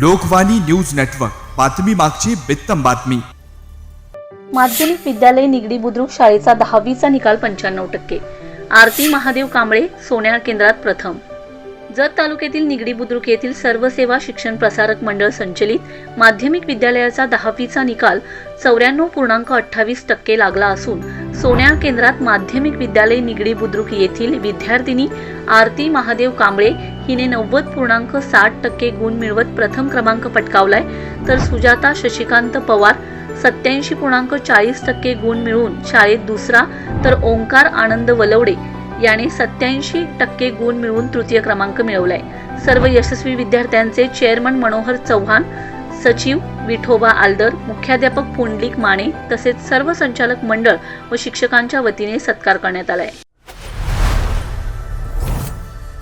Lokvani news network. बातमी मागची बित्तम बातमी. माध्यमिक विद्यालय निगडी बुद्रुक शाळेचा दहावीचा निकाल पंच्याण्णव टक्के. आरती महादेव कांबळे सोन्याळ केंद्रात प्रथम. जत तालुक्यातील निगडी बुद्रुक येथील सर्व सेवा शिक्षण प्रसारक मंडळ संचलित माध्यमिक विद्यालयाचा दहावीचा निकाल चौऱ्याण्णव पूर्णांक अठ्ठावीस टक्के लागला असून सोन्या केंद्रात माध्यमिक विद्यालय निगडी बुद्रुक येथील विद्यार्थिनी आरती महादेव कांबळे हिने नव्वद पूर्णांक साठ टक्के गुण मिळवत प्रथम क्रमांक पटकावलाय. तर सुजाता शशिकांत पवार सत्याऐंशी पूर्णांक चाळीस टक्के गुण मिळवून शाळेत दुसरा तर ओंकार आनंद वलवडे याने सत्याऐंशी टक्के गुण मिळवून तृतीय क्रमांक मिळवलाय. सर्व यशस्वी विद्यार्थ्यांचे चेअरमन मनोहर चव्हाण सचिव विठोबा आलदर मुख्याध्यापक पुंडलिक माने तसेच सर्व संचालक मंडळ व शिक्षकांच्या वतीने सत्कार करण्यात आलाय.